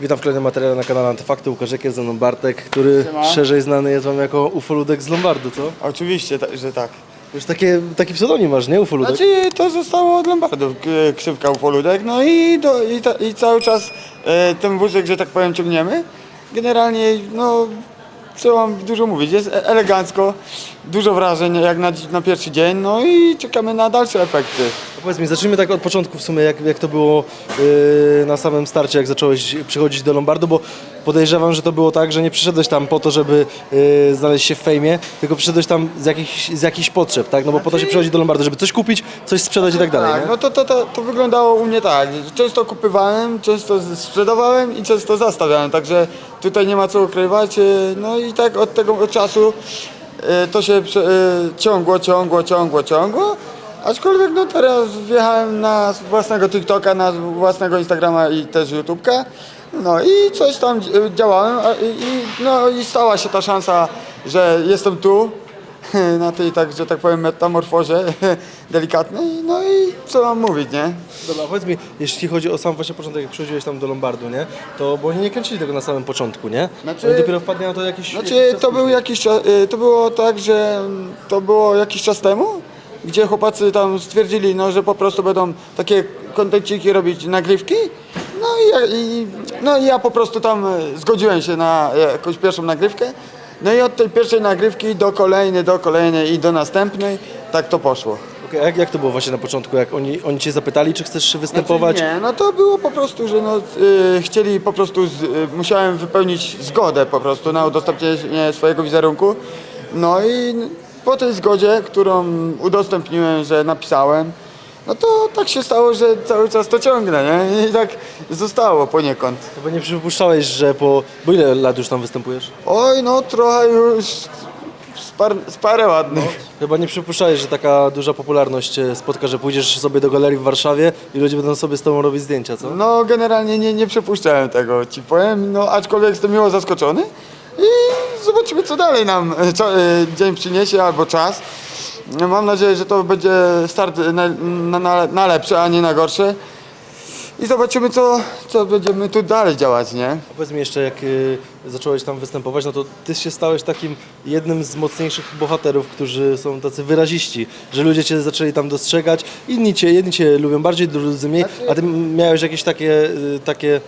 Witam w kolejnym materiale na kanale Antyfakty. Łukasz Ekiel, ze mną Bartek, który Siema. szerzej znany jest wam jako ufoludek z Lombardu, co? Oczywiście, ta- że tak. Już takie, taki pseudonim masz, nie? Ufoludek? Znaczy to zostało od Lombardów, k- krzywka ufoludek, no i, do, i, ta, i cały czas e, ten wózek, że tak powiem, ciągniemy. Generalnie, no, co mam dużo mówić, jest e- elegancko, dużo wrażeń jak na, na pierwszy dzień, no i czekamy na dalsze efekty. Powiedz mi, zacznijmy tak od początku w sumie, jak, jak to było yy, na samym starcie, jak zacząłeś przychodzić do Lombardu, bo podejrzewam, że to było tak, że nie przyszedłeś tam po to, żeby yy, znaleźć się w fejmie, tylko przyszedłeś tam z jakichś, z jakichś potrzeb, tak? No bo po to się przychodzi do Lombardu, żeby coś kupić, coś sprzedać i tak dalej, Tak, nie? no to, to, to, to wyglądało u mnie tak. Często kupywałem, często sprzedawałem i często zastawiałem, także tutaj nie ma co ukrywać. e, No i tak od tego czasu to się e, ciągło, ciągło, ciągło, ciągło. Aczkolwiek no teraz wjechałem na własnego TikToka, na własnego Instagrama i też YouTube'ka. No i coś tam e, działałem i, no i stała się ta szansa, że jestem tu na tej, tak, że tak powiem, metamorfozie delikatnej. No i co mam mówić, nie? Dobra, powiedz mi, jeśli chodzi o sam właśnie początek, jak przychodziłeś tam do Lombardu, nie? To, bo oni nie kręcili tego na samym początku, nie? Znaczy- Oni dopiero wpadli na to jakiś... Znaczy, czas to był później. jakiś czas, y, to było tak, że mm, to było jakiś czas temu, gdzie chłopacy tam stwierdzili, no, że po prostu będą takie kontenciki robić, nagrywki. No i, ja- i, no i ja po prostu tam y, zgodziłem się na jakąś pierwszą nagrywkę. No i od tej pierwszej nagrywki do kolejnej, do kolejnej i do następnej, tak to poszło. Okej, a jak, jak to było właśnie na początku, jak oni, oni cię zapytali, czy chcesz występować? Znaczy, nie, no to było po prostu, że no, y, chcieli po prostu, z, y, musiałem wypełnić zgodę po prostu na udostępnienie swojego wizerunku. No i po tej zgodzie, którą udostępniłem, że napisałem, no to tak się stało, że cały czas to ciągnę, nie? I tak zostało poniekąd. Bo nie przypuszczałeś, że po... Bo ile lat już tam występujesz? Oj, no trochę już z, par, z parę ładnych. Chyba nie przypuszczałeś, że taka duża popularność cię spotka, że pójdziesz sobie do galerii w Warszawie i ludzie będą sobie z tobą robić zdjęcia, co? No generalnie nie, nie przypuszczałem tego, ci powiem, no aczkolwiek jestem miło zaskoczony i zobaczymy co dalej nam e, co, e, dzień przyniesie albo czas. No, Mam nadzieję, że to będzie start na, na, na, na lepsze, a nie na gorsze. I zobaczymy co, co będziemy tu dalej działać, nie? A Powiedz mi jeszcze, jak y, zacząłeś tam występować, no to ty się stałeś takim jednym z mocniejszych bohaterów, którzy są tacy wyraziści, że ludzie cię zaczęli tam dostrzegać, inni cię, jedni cię lubią bardziej, drudzy mniej, a ty miałeś jakieś takie, y, takie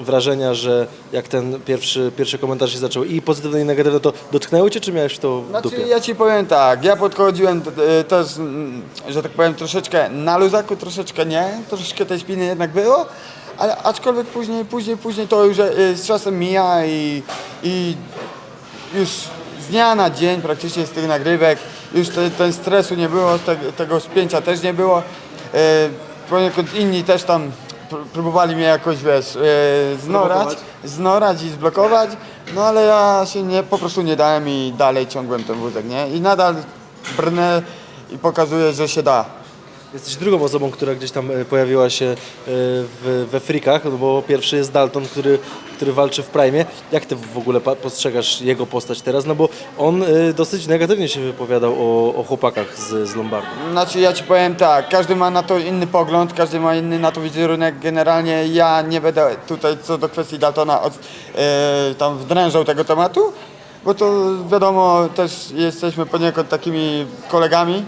wrażenia, że jak ten pierwszy, pierwszy komentarz się zaczął i pozytywny i negatywny, to dotknęło cię, czy miałeś to w Znaczy, dupie? ja ci powiem tak, ja podchodziłem też, mm, że tak powiem, troszeczkę na luzaku, troszeczkę nie, troszeczkę tej spiny jednak było, ale aczkolwiek później, później, później to już e, z czasem mija i, i już z dnia na dzień praktycznie z tych nagrywek, już te, ten stresu nie było, te, tego spięcia też nie było. E, poniekąd inni też tam próbowali mnie jakoś, wiesz, e, znorać, Zblokować. znorać i zblokować, no ale ja się nie, po prostu nie dałem i dalej ciągłem ten wózek, nie? I nadal brnę i pokazuję, że się da. Jesteś drugą osobą, która gdzieś tam e, pojawiła się e, we frikach, no bo pierwszy jest Dalton, który, który walczy w Prime. Jak ty w ogóle postrzegasz jego postać teraz? No bo on e, dosyć negatywnie się wypowiadał o, o chłopakach z, z Lombardu. Znaczy ja ci powiem tak, każdy ma na to inny pogląd, każdy ma inny na to wizerunek. Generalnie ja nie będę tutaj co do kwestii Daltona od, e, tam wdrężał tego tematu, bo to wiadomo, też jesteśmy poniekąd takimi kolegami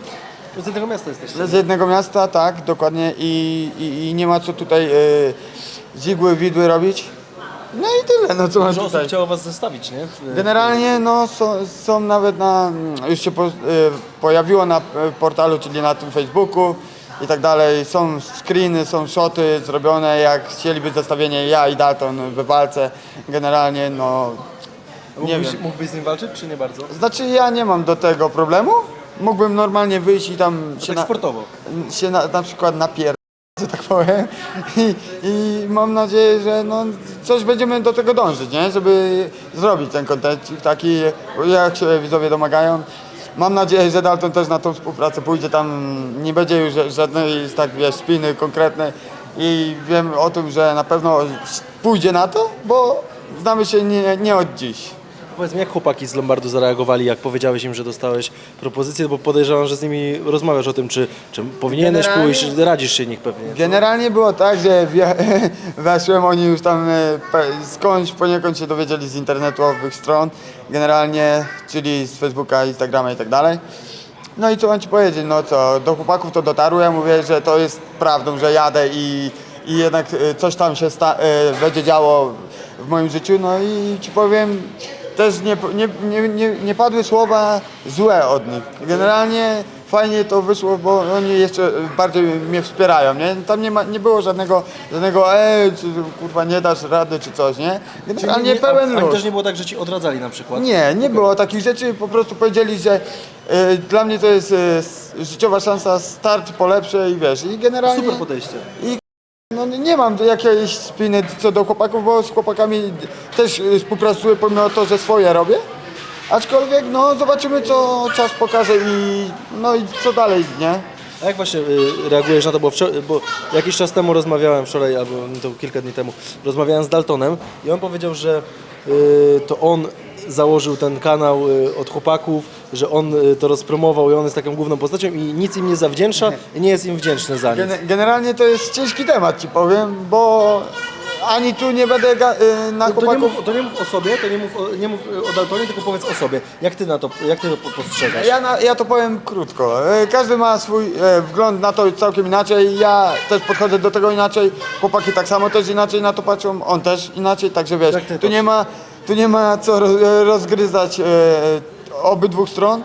Z jednego miasta jesteś. z jednego miasta, tak, dokładnie i, i, i nie ma co tutaj z igły widły robić. No i tyle, no co mam Dużo osób tutaj. chciało was zestawić, nie? W- Generalnie no, są, są nawet na, już się po, y, pojawiło na y, portalu, czyli na tym Facebooku i tak dalej. Są screeny, są shoty zrobione, jak chcieliby zestawienie ja i Dalton w walce. Generalnie no, nie mógłbyś, wiem. mógłbyś z nim walczyć, czy nie bardzo? Znaczy ja nie mam do tego problemu. Mógłbym normalnie wyjść i tam się Tak na, sportowo. się na, na przykład napier... że tak powiem. I, I mam nadzieję, że no, coś będziemy do tego dążyć, nie? Żeby zrobić ten kontent taki, jak się widzowie domagają. Mam nadzieję, że Dalton też na tą współpracę pójdzie, tam nie będzie już żadnej tak wiesz, spiny konkretnej i wiem o tym, że na pewno pójdzie na to, bo znamy się nie, nie od dziś. Powiedz mi, jak chłopaki z Lombardu zareagowali, jak powiedziałeś im, że dostałeś propozycję, bo podejrzewam, że z nimi rozmawiasz o tym, czy, czy powinieneś Generalnie- pójść, radzisz się nich pewnie. Generalnie było tak, że wje- weszłem, oni już tam e, pe- skądś poniekąd się dowiedzieli z internetowych stron, generalnie, czyli z Facebooka, Instagrama i tak dalej. No i co mam ci powiedzieć, no co, do chłopaków to dotarło, ja mówię, że to jest prawdą, że jadę i, i jednak e, coś tam się sta- e, będzie działo w moim życiu, no i ci powiem, też nie, nie, nie, nie, nie padły słowa złe od nich. Generalnie fajnie to wyszło, bo oni jeszcze bardziej mnie wspierają, nie? Tam nie, ma, nie było żadnego, żadnego e, czy, kurwa nie dasz rady czy coś, nie? Generalnie nie, pełen a, luz. też nie było tak, że ci odradzali na przykład? Nie, nie było takich rzeczy, po prostu powiedzieli, że e, dla mnie to jest s- życiowa szansa, start po lepsze i wiesz, i generalnie... Super podejście. No nie mam jakiejś spiny co do chłopaków, bo z chłopakami też y, współpracuję pomimo to, że swoje robię. Aczkolwiek no zobaczymy co czas pokaże i no i co dalej, nie? A jak właśnie y, reagujesz na to, bo, bo jakiś czas temu rozmawiałem, wczoraj albo to kilka dni temu, rozmawiałem z Daltonem i on powiedział, że y, to on założył ten kanał y, od chłopaków, że on y, to rozpromował i on jest taką główną postacią i nic im nie zawdzięcza i nie jest im wdzięczny za nic. Gen- generalnie to jest ciężki temat ci powiem, bo ani tu nie będę ga- y, na To, to, nie chłopaków... mów, to nie mów o sobie, to nie mów o, nie mów o Daltonie, tylko powiedz o sobie. Jak ty na to, jak ty to po- postrzegasz? Ja, na, ja to powiem krótko. Każdy ma swój e, wgląd na to całkiem inaczej. Ja też podchodzę do tego inaczej. Chłopaki tak samo też inaczej na to patrzą. On też inaczej, także wiesz, tu nie ma, tu nie ma co e, rozgryzać e, obydwu stron.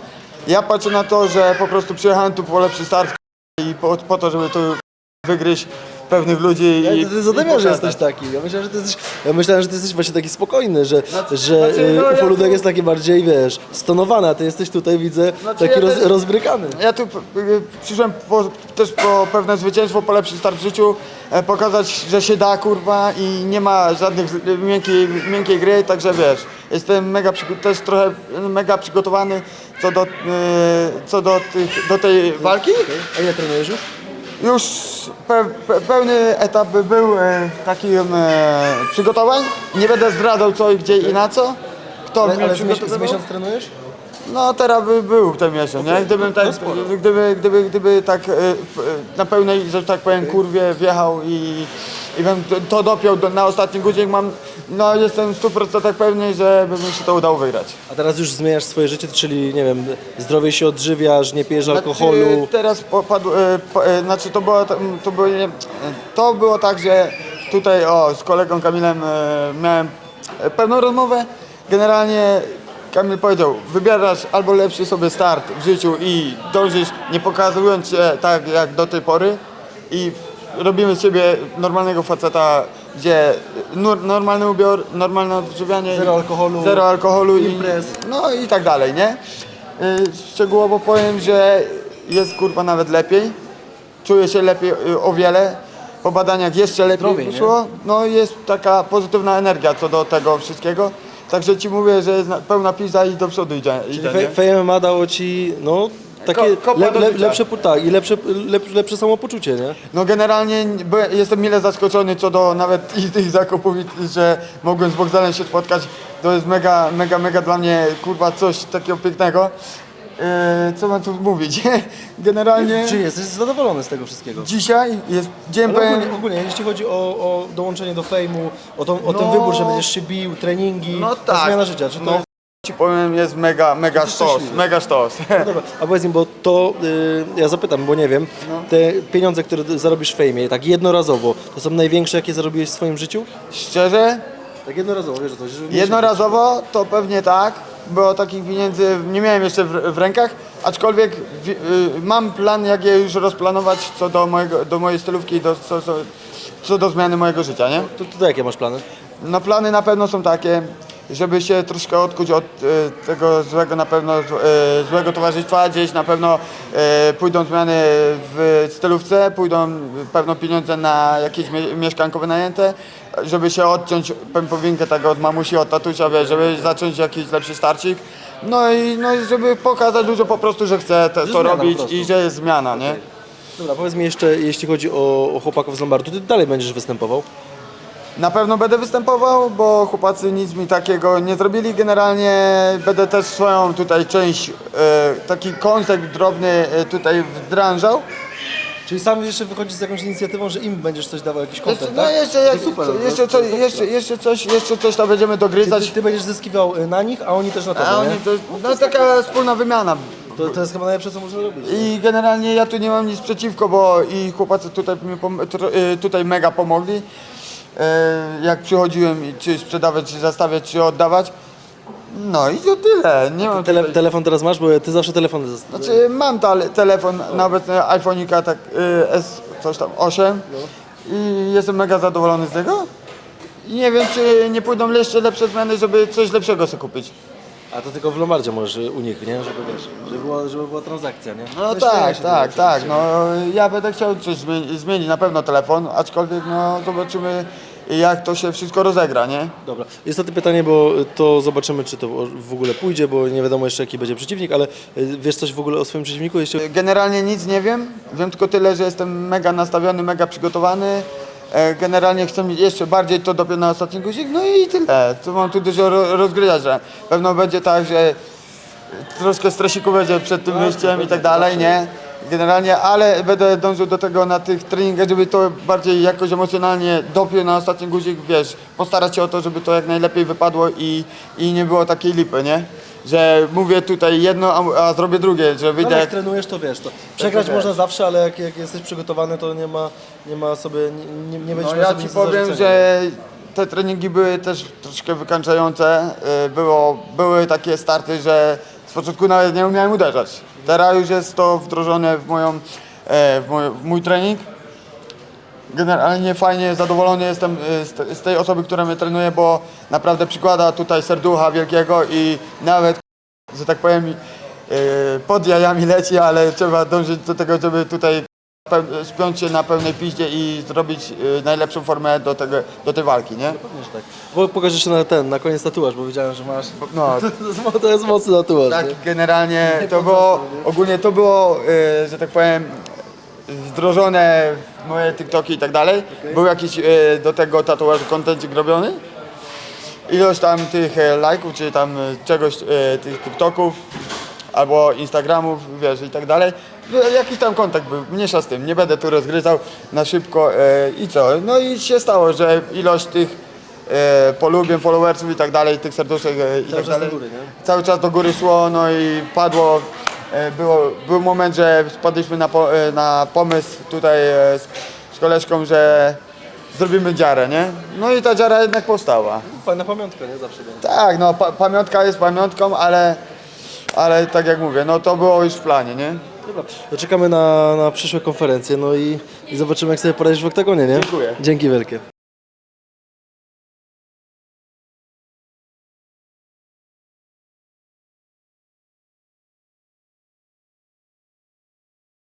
Ja patrzę na to, że po prostu przyjechałem tu po lepszy start i po, po to, żeby tu wygryźć pewnych ludzi. Ja, i, ty, ty jesteś taki. Ja myślałem, że ty jesteś, ja myślałem, że ty jesteś właśnie taki spokojny, że, że znaczy, no, y, ja tu- jest taki bardziej, wiesz, stonowany, a ty jesteś tutaj, widzę, Znaczy, taki ja roz, też- rozbrykany. Ja tu y, przyszłem po, też po pewne zwycięstwo, po lepszy start w życiu, e, pokazać, że się da, kurwa, i nie ma żadnych y, miękkiej, miękkiej gry, także wiesz, jestem mega, przygo- też trochę y, mega przygotowany co do, y, co do, tych, do tej walki. A ile trenujesz już? Już pe, pe, pełny etap był e, takich e, przygotowań. Nie będę zdradzał co i gdzie i na co. Kto Ale, mnie ale z, miesiąc, z przygotowywał. miesiąc trenujesz? No teraz by był ten miesiąc, nie? Gdybym tak, sporo. gdyby, gdyby, gdyby tak p- e, na pełnej, że tak powiem, kurwie wjechał i, i bym to- to dopiął do, na ostatni guzik, mam, no jestem w 100% pewny, że by mi się to udało wygrać. A teraz już zmieniasz swoje życie, czyli, nie wiem, zdrowiej się odżywiasz, nie pijesz Znaczy, alkoholu. teraz popadł, e, po, e, znaczy to było, to, to, było, nie, to było tak, że tutaj o, z kolegą Kamilem e, miałem e, pewną rozmowę. Generalnie Kamil powiedział, wybierasz albo lepszy sobie start w życiu i dążysz, nie pokazując się tak jak do tej pory i robimy z siebie normalnego faceta, gdzie nur, normalny ubiór, normalne odżywianie. Zero alkoholu, Zero alkoholu imprez. i no i tak dalej, nie? Y, Szczegółowo powiem, że jest kurwa nawet lepiej. Czuję się lepiej y, o wiele. Po badaniach jeszcze lepiej Zdrowiej, nie? wyszło. No jest taka pozytywna energia co do tego wszystkiego. Także ci mówię, że jest na- pełna pizza i do przodu idzie. idzie nie? Fe- dało ci, no, takie Ko- kopa le, do le, lepsze, pu- tak, i lepsze, lep, lepsze samopoczucie, nie? No generalnie jestem mile zaskoczony co do nawet i tych zakupów, i, że mogłem z Bogdanem się spotkać. To jest mega, mega, mega dla mnie kurwa coś takiego pięknego. Yy, co mam tu mówić? Generalnie Czy jesteś zadowolony z tego wszystkiego? dzisiaj jest dzień Ale pełen... ogólnie, ogólnie, jeśli chodzi o, o dołączenie do fejmu, o, tą, o ten No. wybór, że będziesz się bił, treningi, No ta tak. zmiana życia, czy to No, jest... ci powiem, jest mega, mega sztos, szczęśliwy. mega sztos. No dobra, a powiedz mi, bo to, y, ja zapytam, bo nie wiem, No. te pieniądze, które zarobisz w fejmie, tak jednorazowo, to są największe, jakie zarobiłeś w swoim życiu? Szczerze, Tak jednorazowo, wiesz, to żeby jednorazowo to pewnie tak, bo takich pieniędzy nie miałem jeszcze w, w rękach, aczkolwiek w, y, mam plan, jak je już rozplanować co do, mojego, do mojej stylówki i do, co, co, co do zmiany mojego życia, nie? To, to jakie masz plany? No plany na pewno są takie, żeby się troszkę odkuć od e, tego złego na pewno e, złego towarzystwa. Gdzieś na pewno e, pójdą zmiany w stylówce, pójdą pewno pieniądze na jakieś mie- mieszkanko wynajęte, żeby się odciąć pępowinkę tego od mamusi, od tatusia, wiesz, żeby zacząć jakiś lepszy starcik. No i, no i żeby pokazać ludziom po prostu, że chcę te, to robić i że jest zmiana, nie? Dobra, powiedz mi jeszcze, jeśli chodzi o, o chłopaków z Lombardu, ty dalej będziesz występował? Na pewno będę występował, bo chłopacy nic mi takiego nie zrobili. Generalnie będę też swoją tutaj część, e, taki koncept drobny e, tutaj wdrażał. Czyli sam jeszcze wychodzisz z jakąś inicjatywą, że im będziesz coś dawał, jakiś Jeszcze, content, no tak? jeszcze, jak, To super, to- jeszcze, to co, jest jeszcze, jeszcze, coś, jeszcze coś tam będziemy Ty, dogryzać. ty, ty będziesz zyskiwał y, na nich, a oni też na tobie, A oni nie? to, no taka wspólna wymiana. To, to jest chyba najlepsze, co można robić. I generalnie ja tu nie mam nic przeciwko, bo i chłopacy tutaj, mi pom- tro- y, tutaj mega pomogli. E, Jak przychodziłem, i czy sprzedawać, czy zastawiać, czy oddawać. No i to tyle. Nie mam Tele, tutaj- telefon teraz masz, bo ty zawsze telefony zostawiasz. Znaczy mam tale, telefon na obecny iPhone'ika tak y, S coś tam 8 i jestem mega zadowolony z tego. I nie wiem czy nie pójdą jeszcze lepsze zmiany, żeby coś lepszego sobie kupić. A to tylko w Lombardzie możesz u nich, nie? Żeby wiesz, żeby była, żeby była transakcja, nie? No tak, się tak, tego, tak. No ja będę chciał coś zmienić, zmienić na pewno telefon, aczkolwiek no zobaczymy jak to się wszystko rozegra, nie? Dobra. To pytanie, bo to zobaczymy, czy to w ogóle pójdzie, bo nie wiadomo jeszcze, jaki będzie przeciwnik, ale y, wiesz coś w ogóle o swoim przeciwniku? Jeszcze... Generalnie nic nie wiem. Wiem tylko tyle, że jestem mega nastawiony, mega przygotowany. E, Generalnie chcę mieć jeszcze bardziej to dopiero na ostatni guzik, no i tyle. Tu mam tu dużo ro- rozgryzać, że pewno będzie tak, że troszkę stresiku będzie przed tym wyjściem i tak dalej, nie? Generalnie, ale będę dążył do tego na tych treningach, żeby to bardziej jakoś emocjonalnie dopiął na ostatni guzik, wiesz, postarać się o to, żeby to jak najlepiej wypadło i, i nie było takiej lipy, nie? Że mówię tutaj jedno, a, a zrobię drugie, że No, wyjdę jak jak... trenujesz, to wiesz. To. Przegrać wiesz. można zawsze, ale jak, jak jesteś przygotowany, to nie ma, nie ma sobie, nie, nie, nie będziesz No miał ja sobie ci nic do powiem, zarzucenia. że te treningi były też troszkę wykańczające. Y, Było, były takie starty, że z początku nawet nie umiałem uderzać. Teraz już jest to wdrożone w, moją, e, w, mój, w mój trening. Generalnie fajnie, zadowolony jestem y, z, z tej osoby, która mnie trenuje, bo naprawdę przykłada tutaj serducha wielkiego i nawet, że tak powiem, y, pod jajami leci, ale trzeba dążyć do tego, żeby tutaj spiąć się na pełnej piździe i zrobić y, najlepszą formę do, tego, do tej walki, nie? Pewnie, że tak. Bo pokażę jeszcze na ten, na koniec tatuaż, bo wiedziałem, że masz. No, To jest, mo- to jest mocny tatuaż. tak nie? generalnie to było, ogólnie to było, że tak powiem, wdrożone moje TikToki i tak dalej. Był jakiś y, do tego tatuażu kontencik robiony. Ilość tam tych e, lajków, czy tam e, czegoś, e, tych TikToków albo Instagramów, wiesz, i tak dalej. No, Jakiś tam kontakt był, mniejsza z tym, nie będę tu rozgryzał na szybko e, i co. No i się stało, że ilość tych e, polubień, followersów i tak dalej, tych serduszek e, i Cały tak czas dalej. do góry, nie? Cały czas do góry szło, no i padło, e, było, był moment, że spadliśmy na, po, e, na pomysł tutaj e, z, z koleżką, że zrobimy dziarę, nie? No i ta dziara jednak powstała. Fajna pamiątka, nie? Zawsze będzie. Tak, no pa pamiątka jest pamiątką, ale, ale tak jak mówię, no to było już w planie, nie? Dobra, to czekamy na, na przyszłe konferencje, no i, i zobaczymy, jak sobie poradzisz w oktagonie, nie? Dziękuję. Dzięki wielkie.